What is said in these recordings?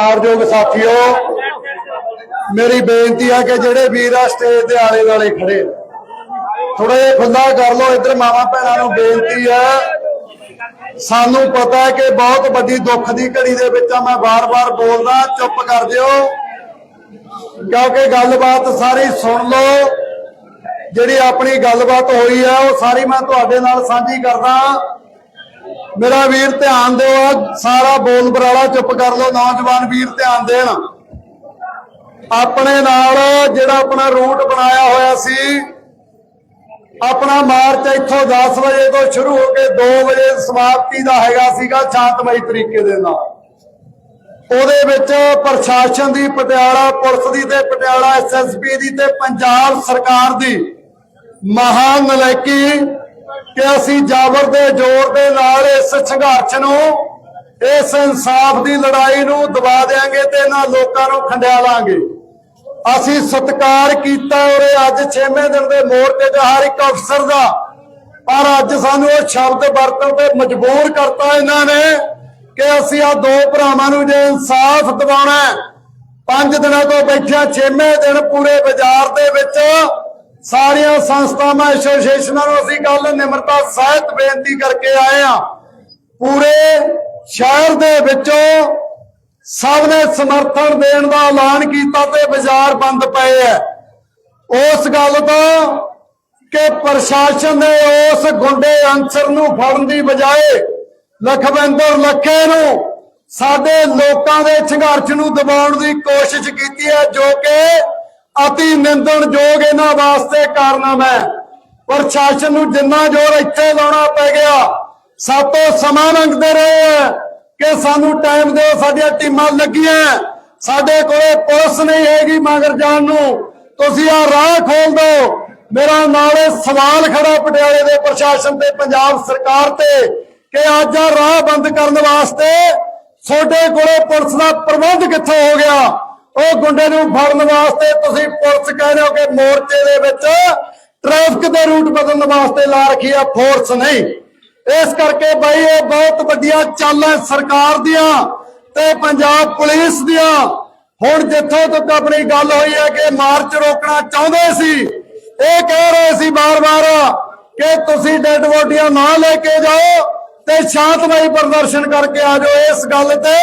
ਸਤਿਕਾਰਯੋਗ ਸਾਥੀਓ ਮੇਰੀ ਬੇਨਤੀ ਹੈ ਕਿ ਜਿਹੜੇ ਵੀਰ ਆ ਸਟੇਜ ਦੇ ਆਲੇ ਦੁਆਲੇ ਖੜੇ ਥੋੜਾ ਜਿਹਾ ਖੁੱਲਾ ਕਰ ਲਓ ਇੱਧਰ ਮਾਵਾ ਭੈਣਾਂ ਨੂੰ ਬੇਨਤੀ ਹੈ ਸਾਨੂੰ ਪਤਾ ਹੈ ਕਿ ਬਹੁਤ ਵੱਡੀ ਦੁੱਖ ਦੀ ਘੜੀ ਦੇ ਵਿੱਚ ਆ ਮੈਂ ਵਾਰ-ਵਾਰ ਬੋਲਦਾ ਚੁੱਪ ਕਰ ਦਿਓ ਕਿਉਂਕਿ ਗੱਲਬਾਤ ਸਾਰੀ ਸੁਣ ਲਓ ਜਿਹੜੀ ਆਪਣੀ ਗੱਲਬਾਤ ਹੋਈ ਹੈ ਉਹ ਸਾਰੀ ਮੈਂ ਤੁਹਾਡੇ ਨਾਲ ਸਾਂਝੀ ਕਰਦਾ ਮੇਰਾ ਵੀਰ ਧਿਆਨ ਦਿਓ, ਆਹ ਸਾਰਾ ਬੋਲ ਬਰਾਲਾ ਚੁੱਪ ਕਰ ਲਓ, ਨੌਜਵਾਨ ਵੀਰ ਧਿਆਨ ਦੇਣ। ਆਪਣੇ ਨਾਲ ਜਿਹੜਾ ਆਪਣਾ ਰੂਟ ਬਣਾਇਆ ਹੋਇਆ ਸੀ, ਆਪਣਾ ਮਾਰਚ ਇੱਥੋਂ 10 ਵਜੇ ਤੋਂ ਸ਼ੁਰੂ ਹੋ ਕੇ 2 ਵਜੇ ਸਮਾਪਤੀ ਦਾ ਹੈਗਾ ਸੀਗਾ ਸ਼ਾਂਤਮਈ ਤਰੀਕੇ ਦੇ ਨਾਲ। ਉਹਦੇ ਵਿੱਚ ਪ੍ਰਸ਼ਾਸਨ ਦੀ, ਪਟਿਆਲਾ ਪੁਲਿਸ ਦੀ ਤੇ ਪਟਿਆਲਾ ਐਸਐਸਪੀ ਦੀ ਤੇ ਪੰਜਾਬ ਸਰਕਾਰ ਦੀ ਮਹਾਨ ਨਲਾਇਕੀ ਕਿ ਅਸੀਂ ਜਾਬਰ ਦੇ ਜ਼ੋਰ ਦੇ ਨਾਲ ਇਸ ਸੰਘਰਸ਼ ਨੂੰ, ਇਸ ਇਨਸਾਫ ਦੀ ਲੜਾਈ ਨੂੰ ਦਬਾ ਦੇਾਂਗੇ ਤੇ ਇਹਨਾਂ ਲੋਕਾਂ ਨੂੰ ਖੰਡਿਆ ਲਾਂਗੇ। ਅਸੀਂ ਸਤਿਕਾਰ ਕੀਤਾ ਔਰ ਅੱਜ 6ਵੇਂ ਦਿਨ ਦੇ ਮੋਰਚੇ ਤੇ ਹਰ ਇੱਕ ਅਫਸਰ ਦਾ। ਪਰ ਅੱਜ ਸਾਨੂੰ ਉਹ ਸ਼ਬਦ ਵਰਤਣ ਤੇ ਮਜਬੂਰ ਕਰਤਾ ਇਹਨਾਂ ਨੇ ਕਿ ਅਸੀਂ ਆ ਦੋ ਭਰਾਵਾਂ ਨੂੰ ਜੇ ਇਨਸਾਫ ਦਿਵਾਉਣਾ ਪੰਜ ਦਿਨਾਂ ਤੋਂ ਬੈਠਿਆ 6ਵੇਂ ਦਿਨ ਪੂਰੇ ਬਾਜ਼ਾਰ ਦੇ ਵਿੱਚ ਸਾਰੀਆਂ ਸੰਸਥਾਵਾਂ ਐਸੋਸੀਏਸ਼ਨਾਂ ਨੂੰ ਅਸੀਂ ਕੱਲ ਨਿਮਰਤਾ ਸਹਿਤ ਬੇਨਤੀ ਕਰਕੇ ਆਏ ਆ ਪੂਰੇ ਸ਼ਹਿਰ ਦੇ ਵਿੱਚੋਂ ਸਭ ਨੇ ਸਮਰਥਨ ਦੇਣ ਦਾ ਐਲਾਨ ਕੀਤਾ ਤੇ ਬਾਜ਼ਾਰ ਬੰਦ ਪਏ ਐ। ਉਸ ਗੱਲ ਤੋਂ ਕਿ ਪ੍ਰਸ਼ਾਸਨ ਨੇ ਉਸ ਗੁੰਡੇ ਅੰਸਰ ਨੂੰ ਫੜਨ ਦੀ ਬਜਾਏ ਲਖਵਿੰਦਰ ਲੱਖੇ ਨੂੰ ਸਾਡੇ ਲੋਕਾਂ ਦੇ ਸੰਘਰਸ਼ ਨੂੰ ਦਬਾਉਣ ਦੀ ਕੋਸ਼ਿਸ਼ ਕੀਤੀ ਹੈ, ਜੋ ਕਿ ਅਤੀ ਨਿੰਦਣਯੋਗ ਇਹਨਾਂ ਵਾਸਤੇ ਕਾਰਨਾਮਾ ਹੈ ਪ੍ਰਸ਼ਾਸਨ ਨੂੰ ਜਿੰਨਾ ਜ਼ੋਰ ਇੱਥੇ ਲਾਉਣਾ ਪੈ ਗਿਆ, ਸਾਤੋਂ ਸਮਾਂ ਮੰਗਦੇ ਰਹੇ ਕਿ ਸਾਨੂੰ ਟਾਈਮ ਦਿਓ, ਸਾਡੀਆਂ ਟੀਮਾਂ ਲੱਗੀਆਂ। ਸਾਡੇ ਕੋਲੇ ਪੁਲਿਸ ਨਹੀਂ ਹੈਗੀ ਮਗਰ ਜਾਣ ਨੂੰ। ਤੁਸੀਂ ਆ ਰਾਹ ਖੋਲ ਦਿਓ। ਮੇਰਾ ਨਾਲੇ ਸਵਾਲ ਖੜਾ ਪਟਿਆਲੇ ਦੇ ਪ੍ਰਸ਼ਾਸਨ ਤੇ, ਪੰਜਾਬ ਸਰਕਾਰ ਤੇ, ਕਿ ਅੱਜ ਆ ਰਾਹ ਬੰਦ ਕਰਨ ਵਾਸਤੇ ਤੁਹਾਡੇ ਕੋਲੇ ਪੁਲਿਸ ਦਾ ਪ੍ਰਬੰਧ ਕਿੱਥੋਂ ਹੋ ਗਿਆ? ਉਹ ਗੁੰਡੇ ਨੂੰ ਫੜਨ ਵਾਸਤੇ ਤੁਸੀਂ ਪੁਲਿਸ ਕਹਿ ਹੋ ਕਿ ਮੋਰਚੇ ਦੇ ਵਿੱਚ ਟ੍ਰੈਫਿਕ ਦੇ ਰੂਟ ਬਦਲਣ ਵਾਸਤੇ ਲਾ ਰੱਖੀ ਆ ਫੋਰਸ ਨਹੀਂ ਇਸ ਕਰਕੇ ਬਾਈ, ਇਹ ਬਹੁਤ ਵੱਡੀਆਂ ਚਾਲਾਂ ਸਰਕਾਰ ਦੀਆਂ ਤੇ ਪੰਜਾਬ ਪੁਲਿਸ ਦੀਆਂ। ਹੁਣ ਜਿੱਥੋਂ ਤੱਕ ਆਪਣੀ ਗੱਲ ਹੋਈ ਹੈ ਕਿ ਮਾਰਚ ਰੋਕਣਾ ਚਾਹੁੰਦੇ ਸੀ, ਇਹ ਕਹਿ ਰਹੇ ਸੀ ਬਾਰ-ਬਾਰ ਕਿ ਤੁਸੀਂ ਡੈਡ ਬੋਡੀਆਂ ਨਾ ਲੈ ਕੇ ਜਾਓ ਤੇ ਸ਼ਾਂਤਮਈ ਪ੍ਰਦਰਸ਼ਨ ਕਰਕੇ ਆ ਜਾਓ ਇਸ ਗੱਲ ਤੇ।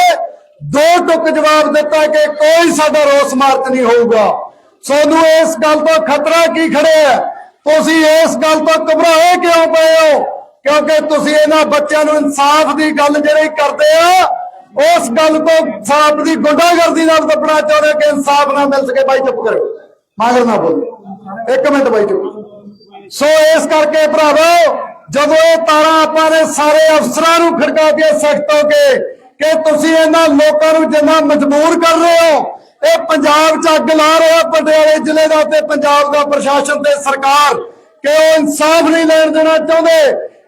ਦੋ ਟੁਕ ਜਵਾਬ ਦਿੱਤਾ ਕਿ ਕੋਈ ਸਾਡਾ ਰੋਸ ਮਾਰਚ ਨਹੀਂ ਹੋਊਗਾ। ਸੋਨੂੰ ਇਸ ਗੱਲ ਤੋਂ ਖਤਰਾ ਕੀ ਖੜਿਆ ਤੁਸੀਂ ਇਸ ਗੱਲ ਤੋਂ ਘਬਰਾਏ ਕਿਉਂ ਪਏ ਹੋ? ਕਿਉਂਕਿ ਤੁਸੀਂ ਇਹਨਾਂ ਬੱਚਿਆਂ ਨੂੰ ਇਨਸਾਫ ਦੀ ਗੱਲ ਜਿਹੜੀ ਕਰਦੇ ਆ, ਉਸ ਗੱਲ ਤੋਂ ਇਨਸਾਫ ਦੀ ਗੁੰਡਾਗਰਦੀ ਨਾਲ ਦੱਬਣਾ ਚਾਹੁੰਦੇ ਕਿ ਇਨਸਾਫ ਨਾ ਮਿਲ ਸਕੇ। ਬਾਈ ਚੁੱਪ ਕਰੋ। ਮਾਗਰ ਨਾ ਬੋਲੋ। ਇੱਕ ਮਿੰਟ ਬਾਈ ਚੁੱਪ। ਸੋ ਇਸ ਕਰਕੇ ਭਰਾਵੋ, ਜਦੋਂ ਇਹ ਤਾਰਾਂ ਆਪਾਂ ਨੇ ਸਾਰੇ ਅਫਸਰਾਂ ਨੂੰ ਖੜਕਾ ਕੇ ਸਖਤ ਹੋ ਕੇ ਕਿ ਤੁਸੀਂ ਇਹਨਾਂ ਲੋਕਾਂ ਨੂੰ ਜਿੰਨਾ ਮਜਬੂਰ ਕਰ ਰਹੇ ਹੋ, ਇਹ ਪੰਜਾਬ 'ਚ ਅੱਗ ਲਾ ਰਿਹਾ ਪਟਿਆਲੇ ਜ਼ਿਲ੍ਹੇ ਦਾ ਤੇ ਪੰਜਾਬ ਦਾ ਪ੍ਰਸ਼ਾਸਨ ਤੇ ਸਰਕਾਰ, ਕਿ ਉਹ ਇਨਸਾਫ ਨਹੀਂ ਲੈਣ ਦੇਣਾ ਚਾਹੁੰਦੇ,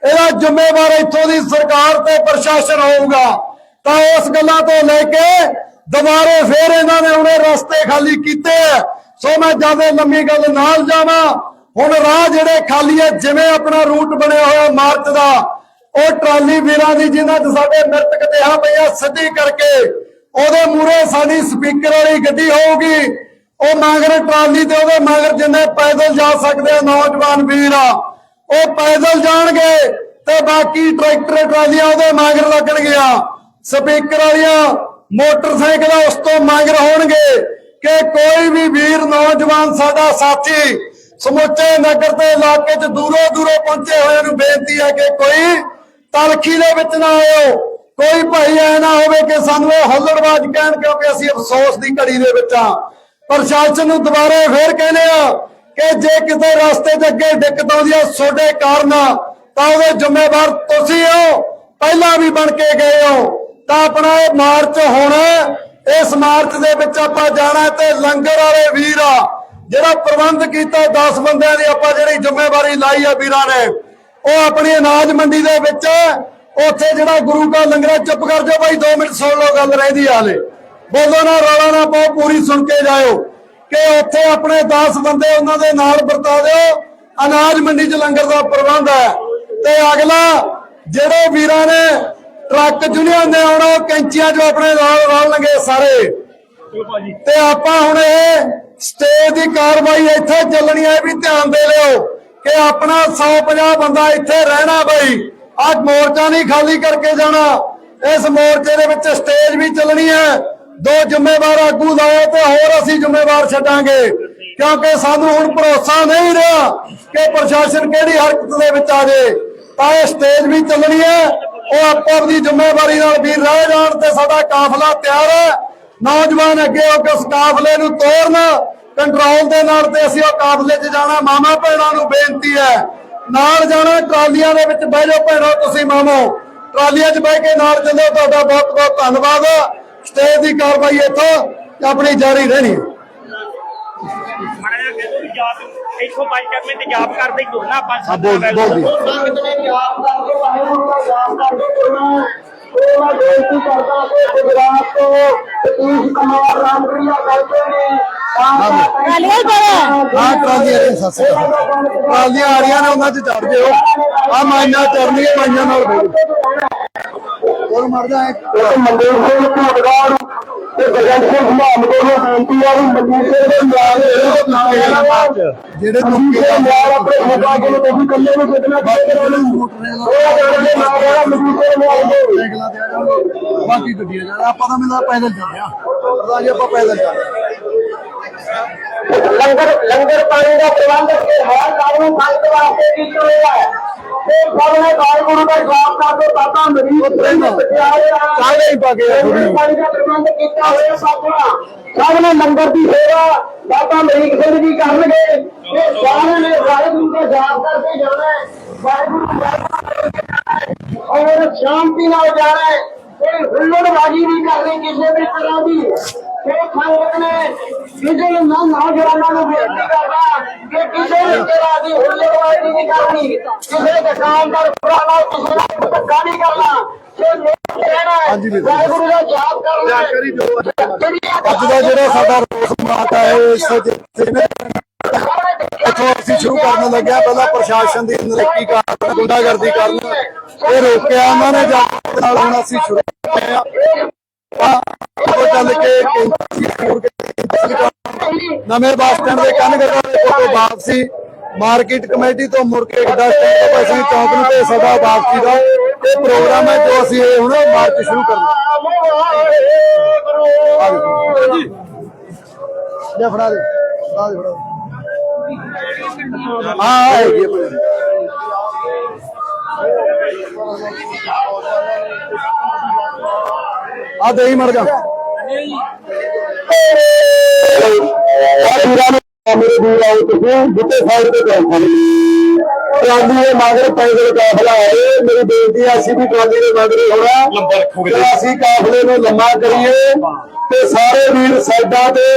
ਇਹਦਾ ਜ਼ਿੰਮੇਵਾਰ ਇੱਥੋਂ ਦੀ ਸਰਕਾਰ ਤੇ ਪ੍ਰਸ਼ਾਸਨ ਹੋਊਗਾ। ਤਾਂ ਉਸ ਗੱਲਾਂ ਤੋਂ ਲੈ ਕੇ ਦੁਬਾਰੇ ਫੇਰ ਇਹਨਾਂ ਨੇ ਉਹਨੇ ਰਸਤੇ ਖਾਲੀ ਕੀਤੇ ਸੋ ਮੈਂ ਜ਼ਿਆਦਾ ਲੰਮੀ ਗੱਲ ਨਾਲ ਜਾਵਾਂ। ਹੁਣ ਰਾਹ ਜਿਹੜੇ ਖਾਲੀ ਹੈ ਜਿਵੇਂ ਆਪਣਾ ਰੂਟ ਬਣਿਆ ਹੋਇਆ ਮਾਰਚ ਦਾ ਉਹ ਟਰਾਲੀ ਵੀਰਾਂ ਦੀ ਜਿਨ੍ਹਾਂ 'ਚ ਸਾਡੇ ਮ੍ਰਿਤਕ ਦੇਹਾਂ ਪਈਆਂ ਸਿੱਧੀ ਕਰਕੇ ਉਹਦੇ ਮੂਰੇ ਸਾਡੀ ਸਪੀਕਰ ਵਾਲੀ ਗੱਡੀ ਹੋਊਗੀ। ਉਹ ਮਗਰ ਟਰਾਲੀ ਤੇ ਉਹਦੇ ਮਗਰ ਜਿੰਨੇ ਪੈਦਲ ਜਾ ਸਕਦੇ ਆ ਨੌਜਵਾਨ ਵੀਰ ਆ। ਉਹ ਪੈਦਲ ਜਾਣਗੇ ਤੇ ਬਾਕੀ ਟਰੈਕਟਰ ਟਰਾਲੀਆਂ ਉਹਦੇ ਮਗਰ ਲੱਗਣਗੀਆਂ। ਸਪੀਕਰ ਵਾਲੀਆਂ ਮੋਟਰਸਾਈਕਲ ਉਸ ਤੋਂ ਮਗਰ ਹੋਣਗੇ ਕਿ ਕੋਈ ਵੀ ਵੀਰ, ਨੌਜਵਾਨ ਸਾਡਾ ਸਾਥੀ ਸਮੁੱਚੇ ਨਗਰ ਦੇ ਇਲਾਕੇ 'ਚ ਦੂਰੋਂ ਦੂਰੋਂ ਪਹੁੰਚੇ ਹੋਏ ਨੂੰ ਬੇਨਤੀ ਹੈ ਕਿ ਕੋਈ ਤਲਖੀ ਦੇ ਵਿੱਚ ਨਾ ਆਇਓ। ਕੋਈ ਭਾਈ ਐ ਨਾ ਹੋਵੇ ਕਿ ਸਾਨੂੰ ਇਹ ਹੁੱਲੜਬਾਜ਼ ਕਹਿਣ ਕਿਉਂਕਿ ਅਸੀਂ ਅਫਸੋਸ ਦੀ ਘੜੀ ਦੇ ਵਿੱਚ ਆ ਪ੍ਰਸ਼ਾਸਨ ਨੂੰ ਦੁਬਾਰੇ ਫੇਰ ਕਹਿੰਦੇ ਆ ਕਿ ਜੇ ਕਿਸੇ ਰਸਤੇ 'ਚ ਅੱਗੇ ਦਿੱਕਤ ਆਉਂਦੀ ਆ ਤੁਹਾਡੇ ਕਾਰਨ, ਤਾਂ ਉਹਦੇ ਜ਼ਿੰਮੇਵਾਰ ਤੁਸੀਂ ਹੋ। ਪਹਿਲਾਂ ਵੀ ਬਣ ਕੇ ਗਏ ਹੋ। ਤਾਂ ਆਪਣਾ ਇਹ ਮਾਰਚ ਹੋਣਾ, ਇਸ ਮਾਰਚ ਦੇ ਵਿੱਚ ਆਪਾਂ ਜਾਣਾ ਤੇ ਲੰਗਰ ਵਾਲੇ ਵੀਰ ਆ, ਜਿਹੜਾ ਪ੍ਰਬੰਧ ਕੀਤਾ 10 ਬੰਦਿਆਂ ਦੀ ਆਪਾਂ ਜਿਹੜੀ ਜ਼ਿੰਮੇਵਾਰੀ ਲਾਈ ਆ ਵੀਰਾਂ ਨੇ। ਉਹ ਆਪਣੀ ਅਨਾਜ ਮੰਡੀ ਦੇ ਵਿੱਚ ਉੱਥੇ ਜਿਹੜਾ ਗੁਰੂ ਦਾ ਲੰਗਰ ਚੁੱਪ ਕਰ ਜਾਓ ਭਾਈ 2 ਮਿੰਟ ਸੁਣ ਲਓ ਗੱਲ ਰਹਿੰਦੀ ਹਾਲੇ। ਬੋਲੋ ਨਾ ਰੌਲਾ ਨਾ ਪਾਓ ਪੂਰੀ ਸੁਣ ਕੇ ਜਾਇਓ ਕਿ ਉੱਥੇ ਆਪਣੇ 10 ਬੰਦੇ ਉਹਨਾਂ ਦੇ ਨਾਲ ਵਰਤਾ ਦਿਓ। ਅਨਾਜ ਮੰਡੀ 'ਚ ਲੰਗਰ ਦਾ ਪ੍ਰਬੰਧ ਹੈ। ਤੇ ਅਗਲਾ ਜਿਹੜੇ ਵੀਰਾਂ ਨੇ ਟਰੱਕ ਯੂਨੀਅਨ ਨੇ ਆਉਣਾ ਕੈਂਚੀਆਂ ਜੋ ਆਪਣੇ ਨਾਲ ਰਲਣਗੇ ਸਾਰੇ। ਤੇ ਆਪਾਂ ਹੁਣ ਇਹ ਸਟੇਜ ਦੀ ਕਾਰਵਾਈ ਇੱਥੇ ਚੱਲਣੀ ਹੈ ਵੀ ਧਿਆਨ ਦੇ ਲਿਓ। ਕਿ ਆਪਣਾ 150 ਬੰਦਾ ਇੱਥੇ ਰਹਿਣਾ ਬਈ। ਅੱਜ ਮੋਰਚਾ ਨਹੀਂ ਖਾਲੀ ਕਰਕੇ ਜਾਣਾ। ਇਸ ਮੋਰਚੇ ਦੇ ਵਿੱਚ ਸਟੇਜ ਵੀ ਚੱਲਣੀ ਹੈ। ਦੋ ਜ਼ਿੰਮੇਵਾਰ ਆਗੂ ਲਾਏ ਤੇ ਹੋਰ ਅਸੀਂ ਜ਼ਿੰਮੇਵਾਰ ਛੱਡਾਂਗੇ। ਕਿਉਂਕਿ ਸਾਨੂੰ ਹੁਣ ਭਰੋਸਾ ਨਹੀਂ ਰਿਹਾ ਕਿ ਪ੍ਰਸ਼ਾਸਨ ਕਿਹੜੀ ਹਰਕਤ ਦੇ ਵਿੱਚ ਆ ਜੇ ਤਾਂ ਇਹ ਸਟੇਜ ਵੀ ਚੱਲਣੀ ਹੈ। ਉਹ ਆਪੋ ਆਪਣੀ ਜ਼ਿੰਮੇਵਾਰੀ ਨਾਲ ਵੀ ਰਹਿ ਜਾਣ ਤੇ ਸਾਡਾ ਕਾਫਲਾ ਤਿਆਰ ਹੈ। ਨੌਜਵਾਨ ਅੱਗੇ ਹੋ ਕੇ ਉਸ ਕਾਫਲੇ ਨੂੰ ਤੋੜਨ ਕੰਟਰੋਲ ਦੇ ਨਾਲ ਤੇ ਅਸੀਂ ਉਹ ਕਾਫਲੇ 'ਚ ਜਾਣਾ। ਮਾਮਾ ਭੈਣਾਂ ਨੂੰ ਬੇਨਤੀ ਹੈ ਨਾਲ ਜਾਣਾ ਟਰਾਲੀਆਂ ਦੇ ਵਿੱਚ ਬਹਿ ਜਾਓ ਭੈਣੋ ਤੁਸੀਂ ਮਾਮੋ। ਟਰਾਲੀਆਂ 'ਚ ਬਹਿ ਕੇ ਨਾਲ ਚੱਲੋ ਤੁਹਾਡਾ ਬਹੁਤ ਬਹੁਤ ਧੰਨਵਾਦ। ਸਟੇਜ ਦੀ ਕਾਰਵਾਈ ਇੱਥੋਂ ਆਪਣੀ ਜਾਰੀ ਰਹਿਣੀ। ਹੈ ਜਾਪ ਇੱਥੋਂ ਪੰਜ ਕਰਮੇ ਤੇ ਜਾਪ ਕਰਦੇ ਹੀ ਤੁਰਨਾ ਪੰਜ ਹਾਂ, ਸੱਤ ਬੋਲ- ਬੈਲ ਬੋਲ ਦੀ। ਸੰਗਤ ਨੇ ਯਾਦ ਕਰਦੇ ਵਾਹਿਗੁਰੂ ਦਾ ਯਾਦ ਕਰਦੇ ਤੁਰਨਾ ਉਹ ਮੈਂ ਬੇਨਤੀ ਕਰਦਾ ਕਿ ਗੁਜਰਾਤ ਤੋਂ ਸਤੀਸ਼ ਕੁਮਾਰ ਰਾਮਗੜੀਆ ਕਰਦੇ ਨੇ। ਟਰਾਲੀਆਂ ਟਰਾਲੀਆਂ ਨੇ ਸੱਸ ਟਰਾਲੀਆਂ ਆ ਰਹੀਆਂ ਨੇ ਉਹਨਾਂ 'ਚ ਚੜ ਜਿਓ ਆ ਮਾਈਆਂ ਚੜਨੀਆਂ ਮਾਈਆਂ ਨਾਲ ਬੈਠੋ ਹੋਰ ਮਰਦਾ ਹੈ ਮਨਦੀਪ ਸਿੰਘ ਝੂਟਗਾਰ ਤੇ ਗਜਨ ਸਿੰਘ ਮੁਹੰਮਦ ਨੂੰ ਬੇਨਤੀ ਆ ਵੀ ਮਨਦੀਪ ਸਿੰਘ ਦੇ ਨਾਲ ਜਿਹੜੇ ਮਨਦੀਪ ਸਿੰਘ ਨਾਲ ਆਪਣੇ ਮੁਕਾ ਕੇ ਤੁਸੀਂ ਕੱਲੇ ਨੂੰ ਜਿੱਤਣਾ ਬਾਕੀ ਗੱਡੀਆਂ ਜਾਣਾ, ਆਪਾਂ ਤਾਂ ਮੈਨੂੰ ਪੈਦਲ ਚੱਲਿਆ ਆ ਆਪਾਂ ਪੈਦਲ ਚੱਲਦੇ ਲੰਗਰ ਲੰਗਰ ਪਾਣੀ ਦਾ ਪ੍ਰਬੰਧ ਹਰ ਗੱਲ ਨੂੰ ਸੰਗਤ ਵਾਸਤੇ ਕੀਤਾ ਹੋਇਆ ਹੈ। ਤੇ ਸਭ ਨੇ ਗੁਰੂ ਦਾ ਜਵਾਬ ਕਰਦੇ ਬਾਬਾ ਮਰੀਜ਼ ਸਿੰਘ ਪਟਿਆਲੇ ਕਾਹਦੇ ਹੀ ਪਾ ਕੇ ਆ। ਥੋੜ੍ਹੀ। ਲੰਗਰ ਪਾਣੀ ਦਾ ਪ੍ਰਬੰਧ ਕੀਤਾ ਹੋਇਆ ਸਾਥੀਆਂ। ਸਭ ਨੇ ਲੰਗਰ ਦੀ ਸੇਵਾ ਬਾਬਾ ਮਰੀਕ ਸਿੰਘ ਜੀ ਕਰਨਗੇ। ਤੇ ਸਾਰਿਆਂ ਨੇ ਵਾਹਿਗੁਰੂ ਦਾ ਜਾਪ ਕਰਕੇ ਜਾਣਾ ਹੈ। ਵਾਹਿਗੁਰੂ ਵਾਹਿਗੁਰੂ ਔਰ ਸ਼ਾਂਤੀ ਨਾਲ ਜਾਣਾ ਹੈ। ਕੋਈ ਹੁੱਲੜਬਾਜ਼ੀ ਨਹੀਂ ਕਰਨੀ ਕਿਸੇ ਵੀ ਤਰ੍ਹਾਂ ਦੀ। ਤੇ ਸੰਗਤ ਨੇ ਕਿਸੇ ਨੂੰ ਨਾ ਨੌਜਵਾਨਾਂ ਨੂੰ ਬੇਨਤੀ ਕਰਦਾ ਕਿ ਕਿਸੇ ਵੀ ਤਰ੍ਹਾਂ ਦੀ ਹੁੱਲੜਬਾਜ਼ੀ ਨਹੀਂ ਕਰਨੀ ਕਿਸੇ ਦੁਕਾਨਦਾਰ ਭਰਾ ਨਾਲ ਕਿਸੇ ਨਾਲ ਧੱਕਾ ਨਹੀਂ ਕਰਨਾ ਤੇ ਲੋਕ ਰਹਿਣਾ ਹੈ। ਹਾਂਜੀ ਵੀਰ। ਵਾਹਿਗੁਰੂ ਦਾ ਜਾਪ ਕਰਨਾ ਹੈ। ਜਾਣਕਾਰੀ ਦਿਓ ਜਿਹੜੀਆਂ ਅੱਜ ਦਾ ਜਿਹੜਾ ਸਾਡਾ ਰੋਸ ਮਾਤਾ ਹੈ ਇਸ ਜਿੱਥੇ ਨੇ ਇੱਥੋਂ ਅਸੀਂ ਸ਼ੁਰੂ ਕਰਨ ਲੱਗਿਆ ਪਹਿਲਾਂ ਪ੍ਰਸ਼ਾਸਨ ਦੀ ਨਲਕੀ ਕਾਰਨ ਗੁੰਡਾਗਰਦੀ ਕਾਰਨ ਇਹ ਰੋਕਿਆ ਉਹਨਾਂ ਨੇ ਜਾਂ ਨਾਲ ਹੁਣ ਅਸੀਂ ਸ਼ੁਰੂ ਕਰਦੇ ਆ ਉਹ ਚੱਲ ਕੇ ਨਵੇਂ ਬੱਸ ਸਟੈਂਡ ਦੇ ਕੰਨ ਗੱਡਾ ਦੇ ਕੋਲ ਵਾਪਸੀ ਮਾਰਕੀਟ ਕਮੇਟੀ ਤੋਂ ਮੁੜ ਕੇ ਗੱਡਾ ਸਟੈਂਡ ਤੋਂ ਅਸੀਂ ਚੌਕ ਨੂੰ ਤੇ ਸਦਾ ਵਾਪਸੀ ਦਾ। ਇਹ ਪ੍ਰੋਗਰਾਮ ਹੈ ਜੋ ਅਸੀਂ ਇਹ ਹੁਣ ਮਾਰਚ ਸ਼ੁਰੂ ਕਰਨਾ ਲੈ ਫੜਾ ਦੇ। ਫੜਾ ਦੇ ਫੜਾ ਹਾਂ ਹੈ ਭੈਣ। ਆ ਦੇਈ ਮਰ ਜਾ। ਮੇਰੇ ਵੀਰ ਆਓ ਤੁਸੀਂ ਜਿੱਤੇ ਸਾਈਡ ਤੇ ਬੈਠੋ ਟਰਾਲੀ ਦੇ ਮਗਰ ਪੈਦਲ ਕਾਫਲਾ ਆਏ ਮੇਰੀ ਬੇਨਤੀ ਹੈ ਅਸੀਂ ਵੀ ਟਰਾਲੀ ਦੇ ਮਗਰ ਹੋਣਾ। ਲੰਬਾ ਰੱਖੋਗੇ ਅਸੀਂ ਕਾਫਲੇ ਨੂੰ ਲੰਮਾ ਕਰੀਏ ਤੇ ਸਾਰੇ ਵੀਰ ਸਾਈਡਾਂ ਤੇ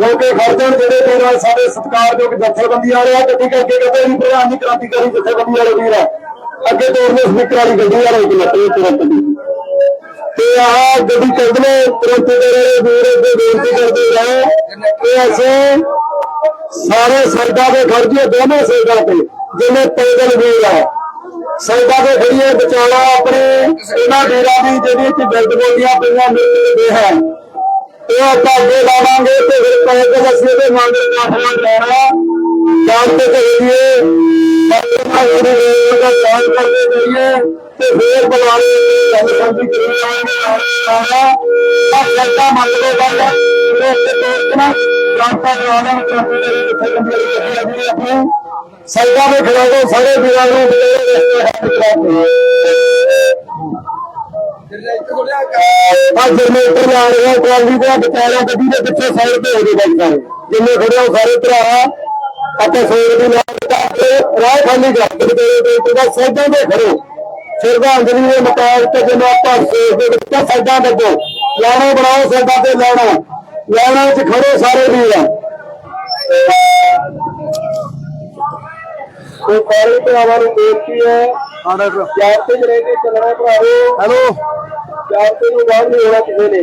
ਹੋ ਕੇ ਖੜਦੇ ਜਿਹੜੇ ਵੀਰ ਸਾਡੇ ਸਤਿਕਾਰਯੋਗ ਜਥੇਬੰਦੀ ਵਾਲੇ ਆ ਗੱਡੀ ਕਰਕੇ ਕਹਿੰਦੇ ਵੀ ਪ੍ਰਧਾਨ ਜੀ ਕ੍ਰਾਂਤੀਕਾਰੀ ਜਥੇਬੰਦੀ ਵਾਲੇ ਵੀਰ ਆ। ਅੱਗੇ ਤੋਰਨੇ ਸਪੀਕਰ ਵਾਲੀ ਗੱਡੀ ਵਾਲੇ ਇੱਕ ਮਿੰਟ ਤੁਰੰਤ ਦੀ। ਤੇ ਆਹ ਗੱਡੀ ਚੱਲਦੇ ਨੇ ਤੁਰੰਤ ਦੇ ਵੀਰ ਅੱਗੇ ਬੇਨਤੀ ਕਰਦੇ ਰਹੇ। ਕਿ ਅਸੀਂ ਸਾਰੇ ਸਾਈਡਾਂ ਤੇ ਖੜ ਜੀਏ ਦੋਨੋਂ ਸਾਈਡਾਂ ਤੇ, ਜਿਵੇਂ ਪੈਦਲ ਵੀਰ ਆ। ਸਾਈਡਾਂ ਤੇ ਖੜੀਏ ਵਿਚਾਲਾ ਆਪਣੇ ਇਹਨਾਂ ਵੀਰਾਂ ਦੀ ਜਿਹੜੀ ਕਿ ਬਿਲਡ ਬੋਲੀਆਂ ਪਈਆਂ ਮਿਲਦੇ ਹੈ। ਇਹ ਆਪਾਂ ਅੱਗੇ ਲਾਵਾਂਗੇ ਤੇ ਫਿਰ ਪੈਦਲ ਅਸੀਂ ਇਹਦੇ ਮੰਗਰ ਕਾਫਲਾ ਲੈਣਾ ਜਾਣ ਤੇ ਕਰੀਏ ਬਾਬਾ ਗੁਰੂ ਜੀ ਦਾ ਦਾਨ ਕਰਦੇ ਰਹੀਏ ਤੇ ਫੇਰ ਬੁਲਾਵੇ ਗੱਲ ਸੰਧੀ ਕਰੀ ਆਵਾਂਗੇ ਆ ਸੱਚਾ ਮੰਨ ਲਓ ਗੱਲ ਲੋਕ ਤੇ ਤੋੜਨਾ ਜਨਤਾ ਦੇ ਆਨੰਦ ਕਰਦੇ ਦੇ ਕਿੱਥੇ ਕੰਦੀ ਵਾਲੀ ਆਪਣੀ ਸਾਈਡਾਂ ਦੇ ਖੜਾ ਦੋ ਸਾਰੇ ਵੀਰਾਂ ਨੂੰ ਮੇਰੇ ਰਸਤੇ ਹੱਥ ਕਰਾਉਂਦੇ ਆ ਜਨਰੇਟਰ ਲਾ ਰਿਹਾ ਟਰਾਲੀ ਦੇ ਵਿਚਾਰਾ ਗੱਡੀ ਦੇ ਪਿੱਛੇ ਸਾਈਡ ਤੇ ਹੋ ਗਏ ਬਾਈ ਸਾਰੇ ਜਿੰਨੇ ਖੜੇ ਹੋ ਸਾਰੇ ਭਰਾ ਆਪਾਂ ਸੋਰ ਦੀ ਲਾ ਕੇ ਰਾਹ ਖਾਲੀ ਕਰ ਦਿੰਦੇ ਤੇ ਤੇ ਬਸ ਸਾਈਡਾਂ ਤੇ ਖੜੋ। ਸ਼ਰਧਾਂਜਲੀ ਦੇ ਮੁਤਾਬਕ ਜਿਵੇਂ ਆਪਾਂ ਸੋਰ ਦੇ ਵਿੱਚ ਸਾਈਡਾਂ ਲੱਗੋ ਲਾਣਾ ਬਣਾਓ ਸਾਈਡਾਂ ਤੇ ਲਾਣਾ। ਲਾਣਾ ਵਿੱਚ ਖੜੋ ਸਾਰੇ ਵੀਰ। ਉਹ ਸਾਰੇ ਭਰਾਵਾਂ ਨੂੰ ਬੇਨਤੀ ਹੈ ਕਰ ਯਾਰ ਤੇ ਰਹਿ ਕੇ ਚੱਲਣਾ ਭਰਾਵੋ। ਹੈਲੋ। ਯਾਰ ਤੇ ਨੂੰ ਬਾਹਰ ਨਹੀਂ ਹੋਣਾ ਕਿਸੇ ਨੇ।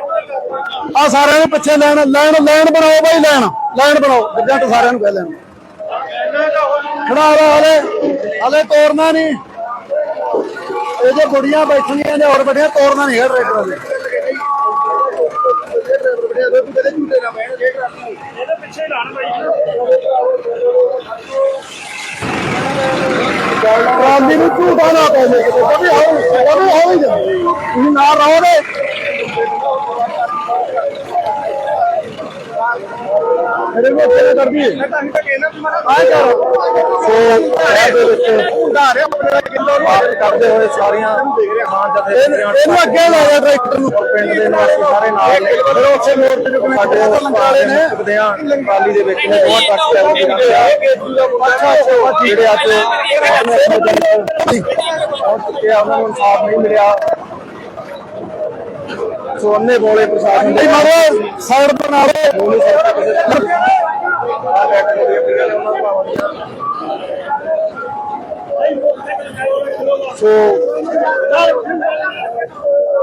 ਆ ਸਾਰਿਆਂ ਦੇ ਪਿੱਛੇ ਲੈਣ ਲੈਣ ਲੈਣ ਬਣਾਓ ਬਾਈ, ਲੈਣ ਲੈਣ ਬਣਾਓ। ਗੱਜਾਂ ਸਾਰਿਆਂ ਨੂੰ ਕਹਿ ਲੈਣ। ਖੜਾ ਹੋ ਹਲੇ ਹਲੇ ਤੋੜਨਾ ਨਹੀਂ। ਇਹ ਜੇ ਬੁੜੀਆਂ ਬੈਠੀਆਂ ਨੇ, ਹੋਰ ਬੜੀਆਂ ਤੋੜਨਾ ਨਹੀਂ ਹੈ ਟਰੈਕਟਰ ਦੇ ਇਹਦੇ ਪਿੱਛੇ ਲਾਣ ਬਾਈ ਟਰਾਲੀ ਨੂੰ ਝੂਟਾ ਨਾ ਪੈ ਕਦੇ ਹੋ ਕਦੇ ਹੋ ਤੁਸੀਂ ਨਾਲ ਰਹੋ ਦੇ ਮੇਰੇ ਕੋਲ ਕਿਹਨੇ ਕਰਦੀ ਹੈ ਆਏ ਕਰ ਸੋ ਸ਼ਹਿਰ ਦੇ ਵਿੱਚ ਉਧਾਰੇ ਆਪਣੇ ਕਰਦੇ ਹੋਏ ਸਾਰੀਆਂ ਹਾਂ ਜਥੇ ਇਹਨੂੰ ਅੱਗੇ ਲੈ ਜਾ ਟਰੈਕਟਰ ਨੂੰ ਪਿੰਡ ਦੇ ਨਿਵਾਸੀ ਸਾਰੇ ਨਾਲ ਨੇ ਫਿਰ ਉੱਥੇ ਮੋੜ ਤੇ ਜੋ ਸਾਡੇ ਲੰਗਾਲੇ ਨੇ ਆ ਟਰਾਲੀ ਦੇ ਵਿੱਚ ਨੇ ਦੋਵਾਂ ਟਰੱਕ ਚੱਲਦੇ ਆ ਅੱਛਾ ਅੱਛਾ ਜਿਹੜੇ ਅੱਜ ਆ ਉਹਨਾਂ ਨੂੰ ਇਨਸਾਫ ਨਹੀਂ ਮਿਲਿਆ ਸੋ ਅੰਨੇ ਬੋਲੇ ਪ੍ਰਸ਼ਾਸਨ ਦੇ। ਮਾਰੋ ਸਾਈਡ ਬਣਾ ਲਓ ਸੋ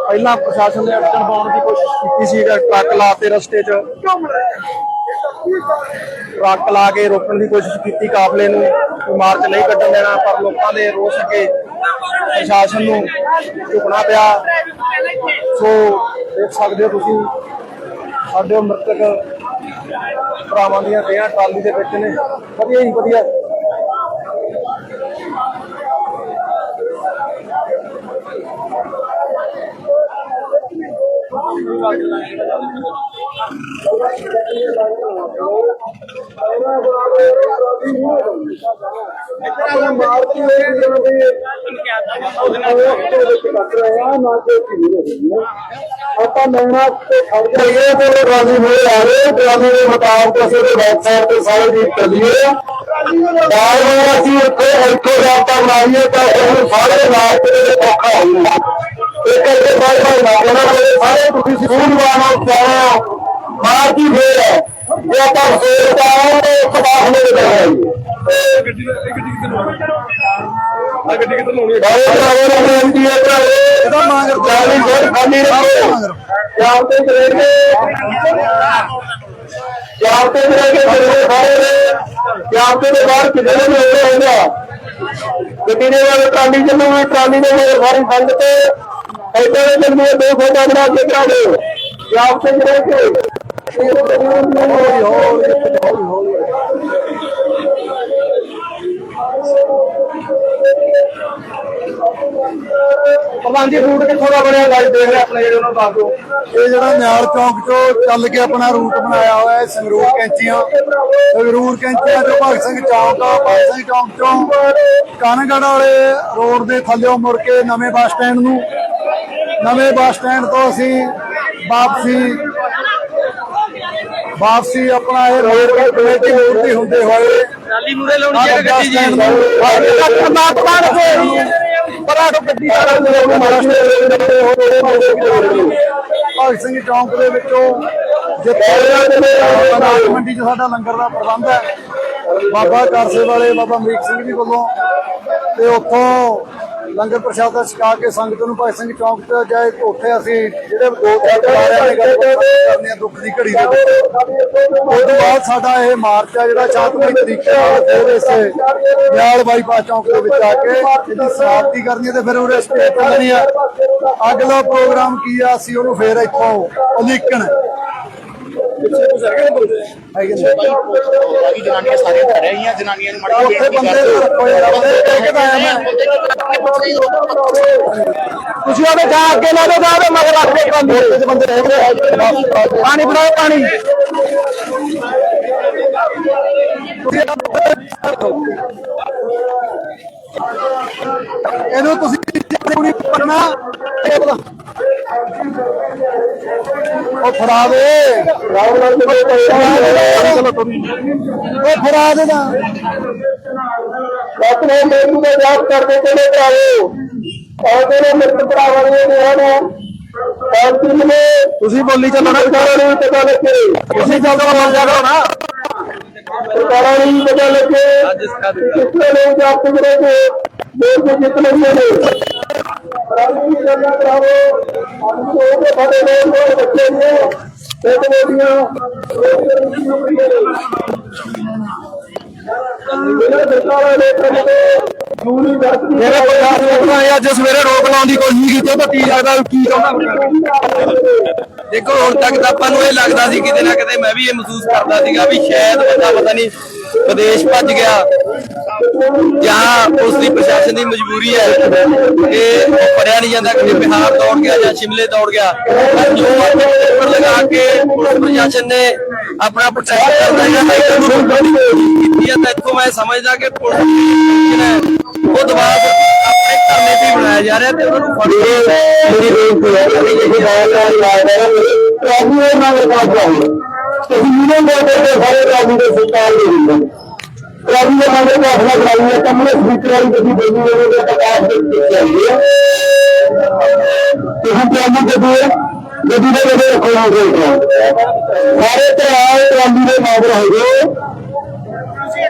ਪਹਿਲਾਂ ਪ੍ਰਸ਼ਾਸਨ ਨੇ ਅਟਕਣ ਪਾਉਣ ਦੀ ਕੋਸ਼ਿਸ਼ ਕੀਤੀ ਸੀ ਟਰੱਕ ਲਾਤੇ ਰਸਤੇ 'ਚ। ਟਰੱਕ ਲਾ ਕੇ ਰੋਕਣ ਦੀ ਕੋਸ਼ਿਸ਼ ਕੀਤੀ ਕਾਫਲੇ ਨੂੰ ਮਾਰਚ ਨਹੀਂ ਕੱਢਣ ਦੇਣਾ ਪਰ ਲੋਕਾਂ ਦੇ ਰੋਸ ਅੱਗੇ ਪ੍ਰਸ਼ਾਸਨ ਨੂੰ ਝੁਕਣਾ ਪਿਆ। ਸੋ ਦੇਖ ਸਕਦੇ ਹੋ ਤੁਸੀਂ, ਸਾਡੇ ਮ੍ਰਿਤਕ ਭਰਾਵਾਂ ਦੀਆਂ ਦੇਹਾਂ ਟਰਾਲੀ ਦੇ ਵਿੱਚ ਨੇ। ਵਧੀਆ ਹੀ ਵਧੀਆ। ਮਾਰਦੀ ਹੋਈ ਜਿਵੇਂ ਵੀ ਆਪਾਂ ਲੈਣਾ ਤੇ ਖੜ ਜਾਈਏ ਤੇ ਰਾਜੀ ਹੋਏ ਆ ਰਹੇ ਟਰਾਲੀ ਦੇ ਮੁਤਾਬਕ ਅਸੀਂ ਦੇ ਵੈਬਸਾਈਟ ਤੇ ਸਾਰੇ ਦੀ ਚੱਲੀਏ ਬਾਰ ਬਾਰ ਅਸੀਂ ਇੱਥੇ ਇੱਥੇ ਰਾਬਤਾ ਬਣਾਈਏ ਤਾਂ ਉਹ ਸਾਰੇ ਰਾਸਤੇ ਦੇ ਔਖਾ ਹੋਊਗਾ ਇੱਕ ਬਾਰ ਬਾਰ ਨਾ ਉਹਨਾਂ ਦੇ ਸਾਰੇ ਤੁਸੀਂ ਸਕੂਲ ਵਾਲੋਂ ਚਾਹੋ ਬਾਹਰ ਦੀ ਫੇਰ ਹੈ? ਜੇ ਆਪਾਂ ਫੇਰ ਚਾਹੋ ਤੇ ਖਬਾਰ ਨੂੰ ਬਦਲਾਈਏ ਬਾਰੇ ਭਰਾਵਾਂ ਨੂੰ ਬੇਨਤੀ ਹੈ ਭਰਾਵੋ ਇਹਦਾ ਮੰਗ ਚਾਲੀ ਫੁੱਟ ਖਾਲੀ ਰੱਖੋ। ਜਾਂ। ਤੇ ਕਰੇਗੇ ਜਾਂ ਤੇ ਕਰੇਗੇ ਮੇਰੇ ਸਾਰੇ ਨੇ। ਤੇ ਦੇ ਬਾਹਰ ਕਿਤੇ ਨੂੰ ਹੋਣਾ ਹੋਗਾ ਗੱਡੀ ਦੇ ਵਾਲੇ ਟਰਾਲੀ ਚੱਲੂਗੀ ਟਰਾਲੀ ਦੇ ਮੇਰੇ ਸਾਰੀ ਸੰਗਤ। ਐਦਾਂ ਦੇ ਚੱਲੂਗੇ ਦੋ ਫੋਟਾ ਬਣਾ ਕੇ ਕਰਾ ਦਿਓ। ਜਾਂ ਤੇ ਪ੍ਰਧਾਨ ਜੀ ਰੂਟ ਕਿੱਥੋਂ ਦਾ ਬਣਿਆ? ਗਾਈਡ ਦੇਖ ਰਹੇ ਆਪਣੇ ਜਿਹੜੇ ਉਹਨਾਂ ਨੂੰ ਦੱਸ ਦਿਓ। ਇਹ ਜਿਹੜਾ ਨਿਆਲ ਚੌਂਕ ਚੋਂ ਚੱਲ ਕੇ ਆਪਣਾ ਰੂਟ ਬਣਾਇਆ ਹੋਇਆ ਹੈ, ਸੰਗਰੂਰ ਕੈਂਚੀਆਂ। ਸੰਗਰੂਰ ਕੈਂਚੀਆਂ ਤੋਂ ਭਗਤ ਸਿੰਘ ਚੌਂਕ ਭਗਤ ਸਿੰਘ ਚੌਂਕ ਤੋਂ ਕਾਨਗੜ ਵਾਲੇ ਰੋਡ ਦੇ ਥੱਲੇੋਂ ਮੁੜ ਕੇ ਨਵੇਂ ਬੱਸ ਸਟੈਂਡ ਨੂੰ। ਨਵੇਂ ਬੱਸ ਸਟੈਂਡ ਤੋਂ ਅਸੀਂ ਵਾਪਸੀ। ਵਾਪਸੀ ਆਪਣਾ ਇਹ ਰੋਡ ਕਮੇਟੀ ਮੂਰਤੀ ਹੁੰਦੇ ਹੋਏ ਟਰਾਲੀ ਮੂਰੇ ਲਾਉਣੀ ਚਾਹੀਦੀ ਗੱਡੀ ਜੀ? ਪਰਮਾਤਮਾ ਨੂੰ ਪਰਾਠੋ ਗੱਡੀ ਸਾਰਾ ਨੂੰ ਭਗਤ ਸਿੰਘ ਚੌਂਕ ਦੇ ਵਿੱਚੋਂ ਜਿੱਥੇ ਮੰਡੀ 'ਚ ਸਾਡਾ ਲੰਗਰ ਦਾ ਪ੍ਰਬੰਧ ਹੈ ਬਾਬਾ ਕਾਰਸੇ ਵਾਲੇ ਬਾਬਾ ਅਮਰੀਕ ਸਿੰਘ ਜੀ ਵੱਲੋਂ ਤੇ ਉੱਥੋਂ ਲੰਗਰ ਪ੍ਰਸ਼ਾਦਾ ਛਕਾ ਕੇ ਸੰਗਤ ਨੂੰ ਭਗਤ ਸਿੰਘ ਚੌਂਕ ਤੇ ਜਾਏ ਉੱਥੇ ਅਸੀਂ ਜਿਹੜੇ ਦੋ ਤਿੰਨ ਵਾਰਿਆਂ ਨੇ ਗੱਲ ਕਰਨੀ ਦੁੱਖ ਦੀ ਘੜੀ ਦੇ ਵਿੱਚ। ਉਸ ਤੋਂ ਬਾਅਦ ਸਾਡਾ ਇਹ ਮਾਰਚ ਆ ਜਿਹੜਾ ਸ਼ਾਂਤਮਈ ਤਰੀਕੇ ਨਾਲ ਫਿਰ ਇਸ ਨਿਆਲ ਬਾਈਪਾਸ ਚੌਂਕ ਦੇ ਵਿੱਚ ਆ ਕੇ ਇਹਦੀ ਸਮਾਪਤੀ ਕਰਨੀ ਤੇ ਫਿਰ ਉਹਦੇ ਸਟੇਜ ਤੇ ਲੈਣੀ ਆ। ਅਗਲਾ ਪ੍ਰੋਗਰਾਮ ਕੀ ਆ ਅਸੀਂ ਉਹਨੂੰ ਫਿਰ ਇੱਥੋਂ ਉਲੀਕਣ। ਨੇ ਬਾਕੀ ਜਨਾਨੀਆਂ ਸਾਰੀਆਂ ਘਰ ਰਹੀਆਂ ਜਨਾਨੀਆਂ ਨੂੰ ਮਾੜੀ ਉੱਥੇ ਤੁਸੀਂ ਉਹਦੇ ਜਾ ਅੱਗੇ ਲਾ ਦੋ ਜਾ ਮਗਰ ਰੱਖ ਕੇ ਬੰਦੇ ਬੰਦੇ ਹੈਗੇ ਪਾਣੀ ਬਣਾਓ ਪਾਣੀ ਇਹਨੂੰ ਤੁਸੀਂ ਪੜਨਾ ਉਹ ਫੜਾ ਦੇ। ਰਾਮ ਨਾਲ ਉਹ ਫੜਾ ਦੇ। ਨਾ। ਆਪਣੇ ਮੈਨੂੰ ਦੇ ਯਾਦ ਕਰਦੇ ਚਲੇ ਭਰਾਵੋ ਆਉਂਦੇ ਨੇ ਮਿੱਤਰ ਭਰਾਵਾਂ ਨੇ ਨਿਹਣ ਸ਼ਾਂਤੀ ਨੇ ਤੁਸੀਂ ਬੋਲੀ ਚੱਲੋ ਨਾ। ਸਰਕਾਰਾਂ ਨੂੰ ਪਤਾ ਲੱਗੇ ਤੁਸੀਂ ਜਦੋਂ ਬੋਲ ਜਾ ਕਰੋ ਨਾ ਸਰਕਾਰਾਂ ਨੂੰ ਪਤਾ ਲੱਗੇ ਕਿਸਨੇ ਲੋਕ ਜਾਪ ਰਹੇ ਨੇ ਦੇਸ਼ ਦੇ ਜਿਤਨੇ ਵੀ ਨੇ ਰਾਜੀ ਜਨਤਾ ਭਰਾਵੋ ਅੱਜ ਉਹ ਦੇ ਬੜੇ ਲੋਕ ਹੋਰ ਬੱਚੇ ਨੇ। ਤੇ ਬੋਲੀਆਂ ਇਹਨਾਂ ਸਰਕਾਰਾਂ ਨੇ ਕਦੇ ਜੂਨੀ ਦਰਦ ਮੇਰੇ ਪ੍ਰਸ਼ਾਸਨ ਨੇ ਅੱਜ ਸਵੇਰੇ ਰੋਕ ਲਾਉਣ ਦੀ ਕੋਸ਼ਿਸ਼ ਕੀਤੀ ਤਾਂ ਕੀ ਲੱਗਦਾ ਕੀ ਚਾਹੁੰਦਾ ਦੇਖੋ, ਹੁਣ ਤੱਕ ਤਾਂ ਆਪਾਂ ਨੂੰ ਇਹ ਲੱਗਦਾ ਸੀ ਕਿਤੇ ਨਾ ਕਿਤੇ ਮੈਂ ਵੀ ਇਹ ਮਹਿਸੂਸ ਕਰਦਾ ਸੀਗਾ ਵੀ ਸ਼ਾਇਦ ਬੰਦਾ ਪਤਾ ਨਹੀਂ ਵਿਦੇਸ਼ ਭੱਜ ਗਿਆ ਜਾਂ ਉਸ ਦੀ ਪ੍ਰਸ਼ਾਸਨ ਦੀ ਮਜਬੂਰੀ ਹੈ ਕਿ ਉਹ ਫੜਿਆ ਨਹੀਂ ਜਾਂਦਾ, ਕਿਤੇ ਬਿਹਾਰ ਦੌੜ ਗਿਆ ਜਾਂ ਸ਼ਿਮਲੇ ਦੌੜ ਗਿਆ। ਜੋ ਅੱਜ ਪੇਪਰ ਲਗਾ ਕੇ ਪੁਲਿਸ ਪ੍ਰਸ਼ਾਸਨ ਨੇ ਆਪਣਾ ਪ੍ਰੋਟੈਕਟ ਕੀਤੀ ਹੈ ਤਾਂ ਇੱਥੋਂ ਮੈਂ ਸਮਝਦਾ ਕਿ ਪੁਲਿਸ ਉਹ ਦਬਾਅ ਆਪਣੇ ਧਰਨੇ ਤੇ ਬਣਾਇਆ ਜਾ ਰਿਹਾ ਤੇ ਉਹਨਾਂ ਨੂੰ ਫੜ ਮੇਰੀ ਬੇਨਤੀ ਹੈ ਕਿ ਇਹ ਬਾਤ ਦਾ ਇਲਾਜ ਹੈ ਰਾਜੂ ਦੇ ਨਾਲ ਬਾਤ ਚਾਹੀਏ ਤੁਸੀਂ ਇਹਨਾਂ ਦੇ ਦੇ ਸਾਰੇ ਰਾਜੂ ਦੇ ਸਰਕਾਰ ਦੇ ਦਿੰਦੇ ਰਾਜੂ ਦੇ ਨਾਲ ਦਾ ਫੈਸਲਾ ਕਰਾਈਏ ਕਮਰੇ ਸਪੀਕਰ ਵਾਲੀ ਗੱਡੀ ਬੋਲੀ ਹੋਵੇ ਤੇ ਪ੍ਰਕਾਸ਼ ਦੇ ਚਾਹੀਏ ਤੁਸੀਂ ਚਾਹੀਏ ਗੱਡੀ ਗੱਡੀ ਦੇ ਵਿੱਚ ਰੱਖੋ ਨਾ ਸਾਰੇ ਤਰ੍ਹਾਂ ਰਾਜੂ ਦੇ ਨਾਲ ਰਹੋਗੇ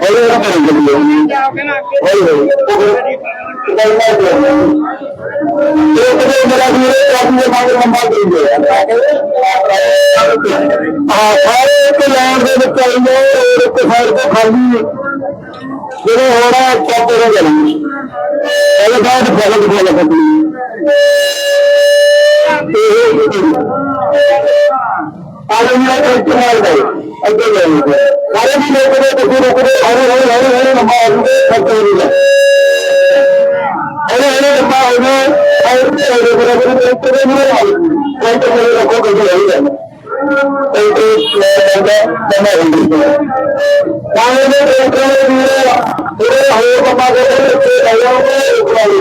ਹੌਲੀ ਹੌਲੀ ਕਰੀ ਚੱਲੀਏ ਹੌਲੀ ਹੌਲੀ। ਇੱਕ ਦੇ ਮੇਰਾ ਵੀਰ ਕਾਫੀ ਦੇ ਮਗਰ ਲੰਬਾ ਦੇ ਗਿਆ। ਆ ਸਾਰੇ ਇੱਕ ਲਾਈਨ ਦੇ ਵਿੱਚ ਆਈਏ ਔਰ ਇੱਕ ਸਾਈਡ ਤੇ ਖਾਲੀ। ਜਿਹੜੇ ਹੋਣਾ ਚੱਪ ਹੋ ਜਾਣੀ ਇਹ ਬਾਅਦ ਫਲਕ ਫਲਕ ਕਰਨੀ ਆਲੇ ਵੀ ਦੇ ਅੱਗੇ ਜਾਈਏ ਸਾਰੇ ਵੀ ਲੋਕ ਦੇ ਤੁਸੀਂ ਰੁਕਦੇ ਹੌਲੀ ਹੌਲੀ ਹੌਲੀ ਹੌਲੀ ਲੰਬਾ ਆਉਂਦੇ ਫੱਟੇ ਨਹੀਂ ਅਰੇ ਅਰੇ ਲੰਬਾ ਹੋ ਗਿਆ ਔਰ ਤੇਰੇ ਬਰਾਬਰ ਦੇ ਤੇਰੇ ਮੇਰੇ ਹਾਲ ਕੋਈ ਤੇ ਮੇਰੇ ਰੱਖੋ ਕੋਈ ਨਹੀਂ ਹੈ ਕੋਈ ਲੈਂਦਾ ਜਮਾ ਹੁੰਦੀ ਹੈ ਕਾਹੇ ਦੇ ਟਰੈਕਟਰ ਦੇ ਵੀਰੇ ਜਿਹੜੇ ਹੋਰ ਕੰਮਾਂ ਦੇ ਵਿੱਚ ਆਇਆ ਉਹ ਉਪਰਾਲੀ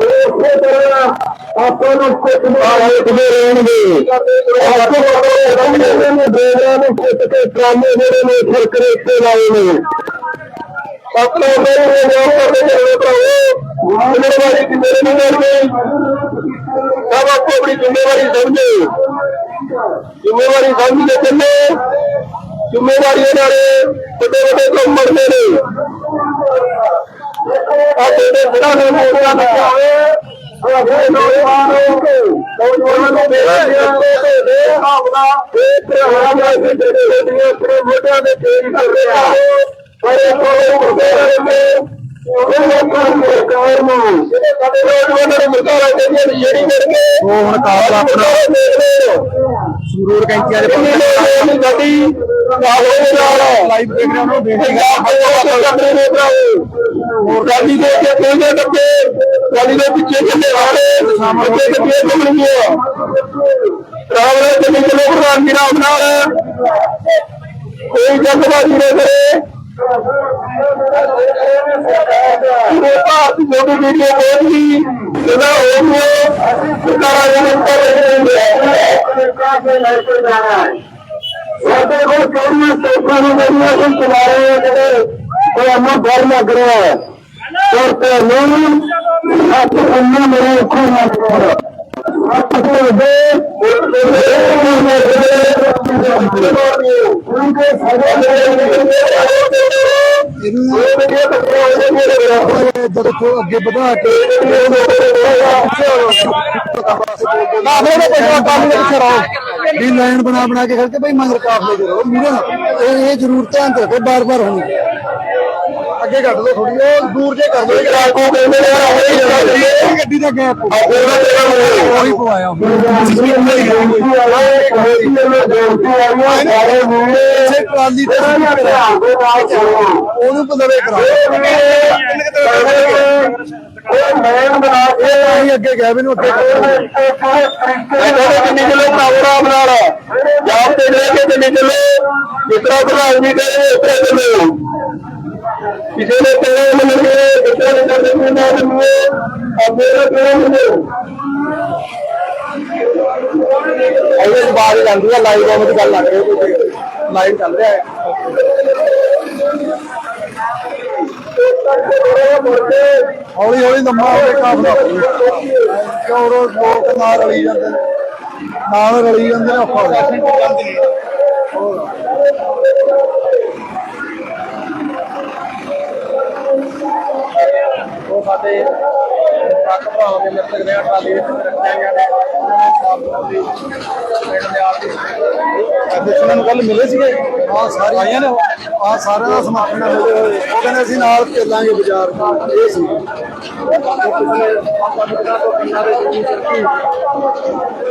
ਪਿੱਛੇ ਰਹੋ ਆਪਾਂ ਨੂੰ ਕੁਝ ਨਹੀਂ ਰਹਿਣਗੇ ਆਪੋ ਆਪਣੇ ਨੂੰ ਦੇਵਰਾਂ ਨੂੰ ਕੁੱਟ ਕੇ ਟਰਾਮੇ ਜਿਹੜੇ ਨੇ ਫਰਕਰੇ ਤੇ ਲਾਏ ਨੇ ਆਪਣੇ ਮੇਰੇ ਨੇ ਜੋ ਕਰਦੇ ਜਿਹੜੇ ਭਰਾਓ ਜ਼ਿੰਮੇਵਾਰੀ ਕਿ ਨਹੀਂ ਕਰਦੇ ਸਭ ਆਪੋ ਆਪਣੀ ਜ਼ਿੰਮੇਵਾਰੀ ਸਮਝੇ ਜ਼ਿੰਮੇਵਾਰੀ ਸਮਝ ਕੇ ਚੱਲੇ ਜ਼ਿੰਮੇਵਾਰੀਆਂ ਨਾਲੇ ਵੱਡੇ ਵੱਡੇ ਕੰਮ ਮਰਦੇ ਨੇ। ਆਪਣੇ ਦੇ ਜਿਹੜਾ ਨੇ ਮੋੜਿਆ ਲੱਗਿਆ ਹੋਏ ਆਪਣੇ ਨੌਜਵਾਨ ਨੌਜਵਾਨਾਂ ਨੂੰ। ਬੇਨਤੀ ਹੈ ਦੇ ਆਪਣਾ ਇਹ ਪ੍ਰਹਾਰ ਦਾ ਜਿਹੜੇ ਜਿਹੜੇ ਆਪਣੇ ਮੋਢਿਆਂ ਦੇ ਤੇਜ਼ ਕਰਦੇ ਆ। ਬੜੇ ਕੋਲੇ ਮੁਰਦੇ ਰਹੇ ਉਹ ਜਿਹੜੇ ਸਾਡੇ ਨੌਜਵਾਨਾਂ ਨੂੰ ਮੁਰਦਾ ਰਹੇ ਜਿਹੜੀ ਕਰਕੇ ਉਹ ਹੁਣ ਕਾਬਲ ਆਪਣਾ ਸਰੂਰ ਕੈਂਚੀਆਂ ਦੇ ਗੱਡੀ ਆਹੋ ਨਾਲ ਲਾਈਵ ਦੇਖ ਰਹੇ ਹੋ ਉਹਨੂੰ ਬੇਨਤੀ ਕਰਦੇ ਨੇ ਭਰਾਓ ਹੋਰ ਗੱਡੀ ਦੇ ਕੇ ਕਹਿੰਦੇ ਡੱਬੇ ਗੱਡੀ ਦੇ ਪਿੱਛੇ ਚੱਲੇ ਵਾਲੇ ਸਾਹਮਣੇ ਤੇ ਫੇਰ ਘੁੰਮਣੀ ਹੈ ਰਾਵਲੇ ਤੇ ਨਿਕਲੋ ਪ੍ਰਧਾਨ ਜੀ ਰਾਮ ਨਾਲ ਕੋਈ ਜਲਦਬਾਜ਼ੀ ਨਾ ਕਰੇ ਇਹ ਭਾਰਤ ਜੋੜੀ ਵੀਡੀਓ ਬਹੁਤ ਹੀ ਜਿਹਦਾ ਹੋ ਗਿਆ ਸਰਕਾਰਾਂ ਨੇ ਕਰ ਸਾਡੇ ਕੋਲ ਕਿਹੜੀਆਂ ਸਟੇਪਾਂ ਨੂੰ ਜਿਹੜੀਆਂ ਅਸੀਂ ਚਲਾ ਰਹੇ ਹਾਂ ਜਿਹੜੇ ਉਹ ਅੰਮ੍ਰਿਤ ਡਰ ਲੱਗ ਰਿਹਾ ਹੈ ਔਰ ਤੇ ਨੂੰ ਹੱਥ ਅੰਨਾ ਮੇਰੇ ਅੱਖੋਂ ਲੱਗ ਰਿਹਾ ਜਦੋਂ ਕੋ ਅੱਗੇ ਵਧਾ ਕੇ ਕਾਫਲੇ ਦੇ ਪਿੱਛੇ ਕਾਫਲੇ ਪਿੱਛੇ ਰਹੋ। ਵੀ ਲਾਈਨ ਬਣਾ ਬਣਾ ਕੇ ਖੜਕੇ ਭਾਈ ਮਗਰ ਕਾਫਲੇ ਦੇ ਰਹੋ। ਮੂਰੇ ਨਾ ਇਹ ਇਹ ਜ਼ਰੂਰ ਧਿਆਨ ਤੇ ਰੱਖੋ ਬਾਰ ਬਾਰ ਹੋਣੀ। ਅੱਗੇ ਕੱਢ ਲਓ ਥੋੜੀ ਉਹ ਦੂਰ ਜੇ ਕਰ ਲਓ ਰਾਕੋ ਕਹਿੰਦੇ ਨੇ ਇਹ ਗੱਡੀ ਦਾ ਗੈਪ ਉਹੀ ਪਵਾਇਆ ਬੇਨਤੀ ਹੈ ਬੇਨਤੀ ਆਈਆਂ ਸਾਰੇ ਵੀਰ ਇਸੇ ਟਰਾਲੀ ਤੇ ਦੇ ਉਹਨੂੰ ਬਦਲੇ ਕਰਾ ਉਹ ਮੈਨ ਬਣਾ ਕੇ ਅਸੀਂ ਅੱਗੇ ਗਏ ਵੀ ਨੂੰ ਅੱਗੇ। ਇਹਦੇ ਕਿੰਨੀ ਕਿਲੋ ਪ੍ਰੋਗਰਾਮ ਨਾਲ ਜਾਬ ਤੇ ਲੈ ਕੇ ਕਿੰਨੀ ਕਿਲੋ ਪ੍ਰਧਾਨ ਜੀ ਕਹੇ ਉਤਰਾ ਚੱਲੋ ਕਿਸੇ ਨੇ ਤੇਰੇ ਮੰਨਗੇ ਜਿਤਨਾ ਨੇ ਕਰਦੇ ਨਾ ਮੰਨਗੇ ਆ ਮੇਰੇ ਤੇਰੇ ਮੰਨਗੇ ਇਹਦੇ ਬਾਅਦ ਜਾਂਦੀ ਹੈ ਲਾਈਵ ਆਉਣ ਦੀ ਗੱਲ ਲੱਗ ਰਹੀ ਹੈ। ਲਾਈਵ ਚੱਲ ਰਿਹਾ ਹੈ। ਹੌਲੀ ਹੌਲੀ ਲੰਮਾ ਹੋ ਕੇ ਕਾਫਲਾ ਰੋਜ਼ ਲੋਕ ਨਾਲ ਰਲੀ ਜਾਂਦੇ ਨਾਲ ਰਲੀ ਜਾਂਦੇ ਨੇ ਔਖਾ ਉਹ ਸਾਡੇ ਟਰੱਕ ਭਰਾਵਾਂ ਦੇ ਮਿੱਤਰ ਦੇ ਟਰਾਲੀ ਵਿੱਚ ਰੱਖਿਆ ਗਿਆ ਨੇ। ਉਹਨਾਂ ਨੇ ਸਾਫ਼ ਸੁਥਰੀ ਪਿੰਡ ਦੇ ਆਪ ਦੀ ਅਧਿਕਸ਼ਨਾਂ ਨੂੰ ਕੱਲ ਮਿਲੇ ਸੀਗੇ? ਹਾਂ ਸਾਰੇ ਆਈਆਂ ਨੇ? ਆ ਸਾਰਿਆਂ ਦਾ ਸਮਰਥਨ ਨਾਲ ਮਿਲੇ ਹੋਏ। ਉਹ ਕਹਿੰਦੇ ਅਸੀਂ ਨਾਲ ਚੱਲਾਂਗੇ ਬਾਜ਼ਾਰ। ਇਹ ਸੀ।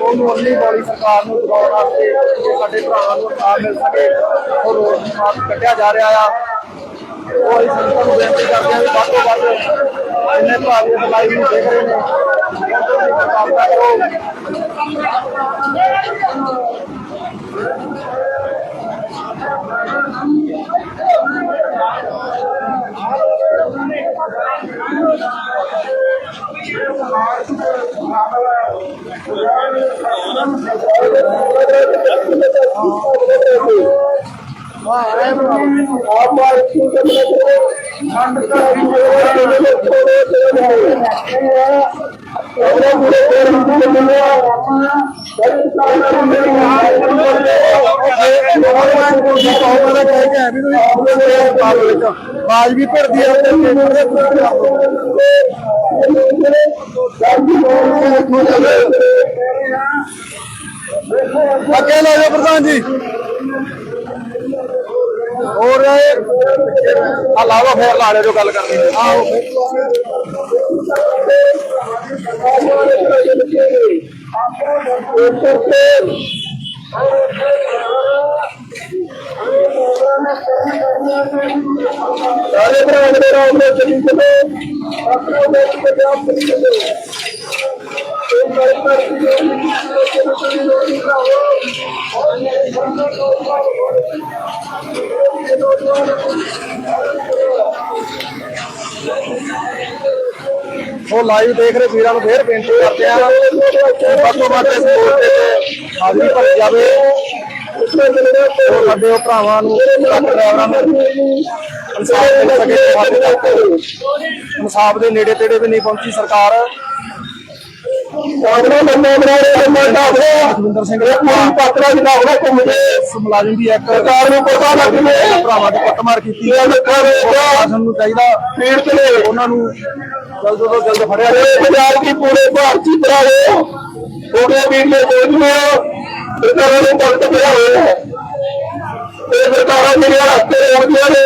ਉਹਨੂੰ ਅਗਲੀ ਵਾਲੀ ਸਰਕਾਰ ਨੂੰ ਦਬਾਉਣ ਵਾਸਤੇ ਸਾਡੇ ਭਰਾਵਾਂ ਨੂੰ ਆ ਮਿਲ ਸਕੇ ਉਹ ਰੋਡ ਦੀ ਮਾਰਗ ਕੱਢਿਆ ਜਾ ਰਿਹਾ ਆ। ਉਹ ਅਸੀਂ ਸੰਗਤਾਂ ਨੂੰ ਬੇਨਤੀ ਕਰਦੇ ਹਾਂ ਵੀ ਵੱਧ ਤੋਂ ਵੱਧ ਇੰਨੇ ਭਰਾ ਵੀ ਇਸ ਲਾਈਵ ਨੂੰ ਦੇਖ ਰਹੇ ਨੇ ਉਹਨਾਂ ਦੀ ਮੁਕਾਬਲਾ ਕਰੋ ਬਾਜ ਵੀ ਭਰਦੀ ਆ ਤੇ ਪੇਪਰ ਦੇ ਅੱਗੇ ਲੈ ਜਾਓ ਪ੍ਰਧਾਨ ਜੀ। ਹੋਰ ਇਹ ਆ ਲਾ ਲਓ ਫੇਰ ਲਾ ਲਿਓ ਜੋ ਗੱਲ ਕਰਨੀ ਹੈ। ਆਓ। ਸਾਰੇ ਭਰਾ ਮੇਰੇ ਰਾਮ ਦੇ ਚਲੀ ਚਲੋ, ਆਪਣਾ ਦੇਸ਼ ਪੰਜਾਬ ਚਲੀ। ਚਲੋ ਇਹ ਸਾਰੇ ਭਰਾ ਉਹ ਲਾਈਵ ਦੇਖ ਰਹੇ ਵੀਰਾਂ ਨੂੰ ਫੇਰ ਬੇਨਤੀ ਕਰਦੇ ਆ ਵੱਧ ਵੱਧ ਇਸ ਮੋਰਚੇ ਤੇ ਹਾਜ਼ਰੀ ਭਰੀ ਜਾਵੇ। ਉਹ ਭਰਾਵਾਂ ਨੂੰ ਟਰੱਕ ਡਰਾਈਵਰਾਂ ਨੂੰ ਇਨਸਾਫ ਸਕੇ ਸਾਡੇ ਦੇ ਨੇੜੇ ਤੇੜੇ ਵੀ ਨਹੀਂ ਪਹੁੰਚੀ ਸਰਕਾਰ। ਸਾਹਮਣੇ ਬੰਦੇ ਬਣਾ ਰਹੇ ਹਨ ਢਾਬੇ ਜਸਵਿੰਦਰ ਸਿੰਘ ਇਹ ਪੂਰੀ ਪਾਤਰਾ ਜਿਹੜਾ ਹੋਣਾ ਘੁੰਮਦੇ ਮੁਲਾਜ਼ਮ ਦੀ ਇੱਕ ਸਰਕਾਰ ਨੂੰ ਪਤਾ ਲੱਗ ਜਵੇ। ਭਰਾਵਾਂ ਦੀ ਕੁੱਟਮਾਰ ਕੀਤੀ। ਇਹ ਲੋਕਾਂ ਦੇ ਨੂੰ ਚਾਹੀਦਾ ਪੀੜਤ ਨੇ। ਉਹਨਾਂ ਨੂੰ ਜਲਦ ਤੋਂ ਜਲਦ ਫੜਿਆ ਜਾਵੇ ਪੰਜਾਬ ਦੀ ਪੂਰੇ ਭਾਰਤੀ ਭਰਾਵੋ ਹੋ ਗਿਆ ਵੀਡੀਓ ਦੇਖ ਲਿਓ ਸਰਕਾਰਾਂ ਨੂੰ ਵਕਤ ਪਿਆ ਹੋਇਆ ਹੈ ਇਹ ਸਰਕਾਰਾਂ ਜਿਹੜੀਆਂ ਰਸਤੇ ਰੋਕਦੀਆਂ ਨੇ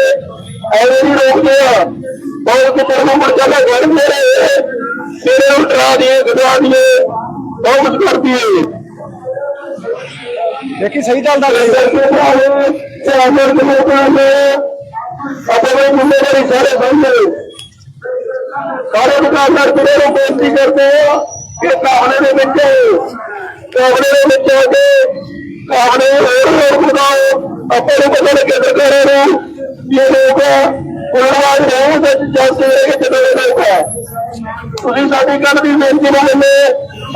ਐਵੇਂ ਨਹੀਂ ਰੋਕਦੇ ਆ ਬਹੁਤ ਕਿਤੇ ਨੂੰ ਮੁੜ ਜਾਂਦਾ ਗੜ ਮੇਰੇ ਤੇਰੇ ਨੂੰ ਡਰਾ ਦੀਏ ਗਦਵਾ ਦੀਏ ਬਹੁਤ ਕੁਝ ਕਰਦੀ ਏ ਦੇਖੀ ਸਹੀ ਚੱਲਦਾ ਸਿਆਸਤ ਦੇ ਲੋਕਾਂ ਨੇ ਆਪਣੇ ਮੁੰਡੇ ਦੇ ਸਾਰੇ ਬੰਦੇ। ਸਾਰੇ ਦੁਕਾਨਦਾਰ ਜਿਹੜੇ ਨੂੰ ਬੇਨਤੀ ਕਰਦੇ ਆ ਕਿ ਕਾਹਨੇ ਦੇ ਵਿੱਚ ਕਾਹਨੇ ਦੇ ਵਿੱਚ ਆ ਕੇ ਕਾਹਨੇ ਹੋਰ ਹੋਰ ਬਣਾਓ, ਆਪਾਂ ਨੂੰ ਪਤਾ ਲੱਗੇ ਸਰਕਾਰਾਂ ਨੂੰ ਇਹ ਲੋਕ ਉਹਨਾਂ ਦੇ ਰੋਹ ਵਿੱਚ ਜਾਂਦੇ ਰਹੇ ਕਿ ਜਦੋਂ ਲੋਕ ਆ। ਤੁਸੀਂ ਸਾਡੀ ਗੱਲ ਦੀ ਬੇਨਤੀ ਨੂੰ ਮੰਨੇ,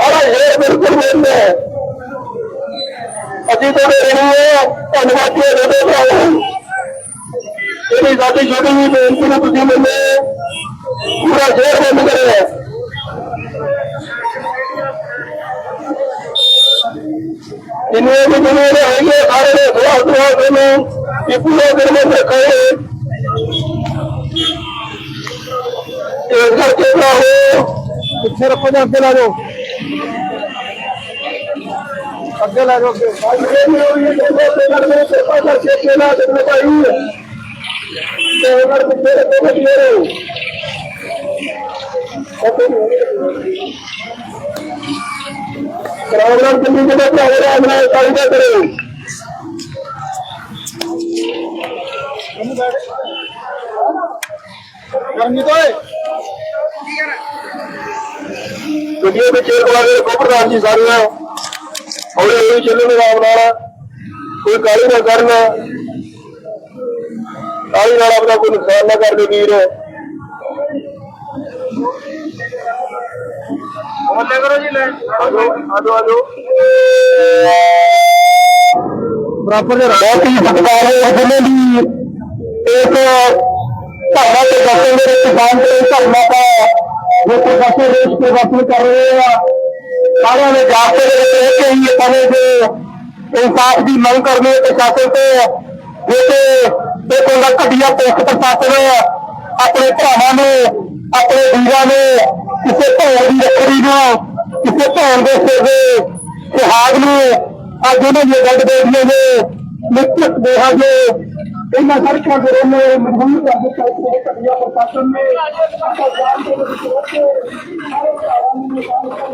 ਆਹ ਇਹ ਬਿਲਕੁਲ ਮੰਨਦੇ ਆ ਅਸੀਂ ਤੁਹਾਡੇ ਰਹੇ ਹਾਂ, ਧੰਨਵਾਦ ਜੀ, ਤੁਹਾਡੇ। ਭਰਾਵੋ ਜਿਹੜੀ ਸਾਡੀ ਛੋਟੀ ਜਿਹੀ ਬੇਨਤੀ ਨੂੰ ਤੁਸੀਂ ਮੰਨੇ ਪੂਰਾ ਜ਼ੋਰ ਬੰਦ ਕਰਿਆ ਜਿੰਨੇ ਵੀ ਜਿੰਨੇ ਦੇ ਹੈਗੇ ਆ, ਸਾਰੇ ਦੇ ਸਵਾਲ ਸਵਾਲ ਕਰਨੇ ਇਹ ਪੂਰਾ ਦਿਨ ਵਿੱਚ ਰੱਖੇ ਇਹ ਕਰਕੇ ਭਰਾਵੋ ਪਿੱਛੇ ਰੱਖੋ ਜਾਂ ਅੱਗੇ ਲਾ ਜਾਓ। ਅੱਗੇ ਪ੍ਰੋਗਰਾਮ ਕਿੰਨੀ ਕਰੋ ਗਰਮੀ ਤੋਂ ਵਿੱਚ ਇੱਕ ਵਾਰ ਦੇਖੋ ਪ੍ਰਧਾਨ ਜੀ ਸਾਰੀਆਂ। ਹੌਲੀ ਹੌਲੀ ਚੱਲਣ ਆਰਾਮ ਨਾਲ। ਕੋਈ ਕਾਲੀ ਨਾ ਕਰਨ। ਕਾਲੀ ਨਾਲ ਆਪਣਾ ਕੋਈ ਨੁਕਸਾਨ ਨਾ ਕਰਦੇ ਵੀਰ। ਬੋਲੇ ਕਰੋ ਜੀ ਲੈ। ਆਜੋ ਆਜੋ ਆਜੋ ਬਰਾਬਰ ਦੇ ਬਹੁਤ ਹੀ ਸਤਿਕਾਰ ਹੈ ਜਿੰਨੇ ਵੀ ਇੱਕ ਧਰਨਾ ਤੇ ਦੱਸੇ ਮੇਰੇ ਕਿਸਾਨ ਦੇ ਧਰਨਾ ਦਾ ਜੋ ਕਿ ਦੱਸੇ ਦੇਸ਼ ਕੇ ਵਸੂਲ ਕਰ ਰਹੇ ਆ। ਸਾਰਿਆਂ ਨੇ ਜਾਪਤੇ ਦੇ ਵਿੱਚ ਹੀ ਦੇ ਇਨਸਾਫ ਦੀ ਮੰਗ ਕਰਨੀ ਹੈ ਪ੍ਰਸ਼ਾਸਨ ਤੋਂ। ਜੋ ਕਿ ਇਹ ਕੋਈ ਘਟੀਆ ਪੁਲਿਸ ਪ੍ਰਸ਼ਾਸਨ ਆਪਣੇ ਭਰਾਵਾਂ ਨੂੰ ਆਪਣੇ ਵੀਰਾਂ ਨੂੰ, ਕਿਸੇ ਭੈਣ ਦੀ ਰੱਖੜੀ ਨੂੰ, ਕਿਸੇ ਧੌਣ ਦੇ ਸਿਰ ਦੇ ਸੁਹਾਗ ਨੂੰ, ਅੱਜ ਉਹਨਾਂ ਦੀਆਂ ਗੱਡ ਬੇਟੀਆਂ ਦੇ ਨਿਕਟ ਦੇਹਾਂ ਦੇ ਇਹਨਾਂ ਸੜਕਾਂ ਦੇ ਰੋਲੇ ਮਜਬੂਰ ਕਰ ਦਿੱਤਾ ਇਸ ਘਟੀਆ ਪ੍ਰਸ਼ਾਸਨ ਨੇ ਆਪਾਂ ਦੇ ਵਿੱਚ ਰੋਕ ਕੇ ਸਾਰੇ ਭਰਾਵਾਂ ਨੂੰ ਨਿਕਾਲ ਕਰ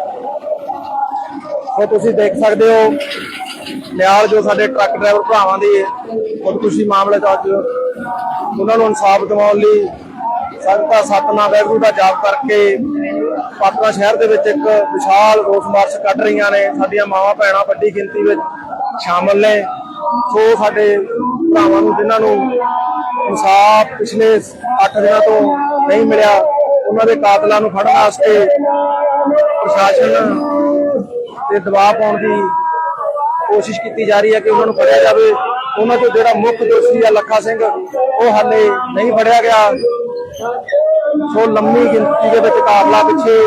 ਉਹ ਤੁਸੀਂ ਦੇਖ ਸਕਦੇ ਹੋ, ਨਿਆਲ ਜੋ ਸਾਡੇ ਟਰੱਕ ਡਰਾਈਵਰ ਭਰਾਵਾਂ ਦੀ ਖੁਦਕੁਸ਼ੀ ਮਾਮਲੇ ਚ ਅੱਜ ਉਹਨਾਂ ਨੂੰ ਇਨਸਾਫ ਦਿਵਾਉਣ ਲਈ ਸੰਗਤਾਂ ਸਤਨਾਮ ਵਾਹਿਗੁਰੂ ਦਾ ਜਾਪ ਕਰਕੇ ਪਾਤੜਾ ਸ਼ਹਿਰ ਦੇ ਵਿੱਚ ਇੱਕ ਵਿਸ਼ਾਲ ਰੋਸ ਮਾਰਚ ਕੱਢ ਰਹੀਆਂ ਨੇ। ਸਾਡੀਆਂ ਮਾਵਾਂ, ਭੈਣਾਂ ਵੱਡੀ ਗਿਣਤੀ ਵਿੱਚ ਸ਼ਾਮਲ ਨੇ। ਸੋ ਸਾਡੇ ਭਰਾਵਾਂ ਨੂੰ ਜਿਨ੍ਹਾਂ ਨੂੰ ਇਨਸਾਫ ਪਿਛਲੇ 8 ਦਿਨਾਂ ਤੋਂ ਨਹੀਂ ਮਿਲਿਆ ਉਹਨਾਂ ਦੇ ਕਾਤਲਾਂ ਨੂੰ ਫੜਨ ਵਾਸਤੇ ਪ੍ਰਸ਼ਾਸਨ ਤੇ ਦਬਾਅ ਪਾਉਣ ਦੀ ਕੋਸ਼ਿਸ਼ ਕੀਤੀ ਜਾ ਰਹੀ ਹੈ ਕਿ ਉਹਨਾਂ ਨੂੰ ਫੜਿਆ ਜਾਵੇ। ਉਹਨਾਂ ਚੋਂ ਜਿਹੜਾ ਮੁੱਖ ਦੋਸ਼ੀ ਆ ਲੱਖਾ ਸਿੰਘ, ਉਹ ਹਾਲੇ ਨਹੀਂ ਫੜਿਆ ਗਿਆ। ਸੋ ਲੰਮੀ ਗਿਣਤੀ ਦੇ ਵਿੱਚ ਕਾਤਲਾ ਪਿੱਛੇ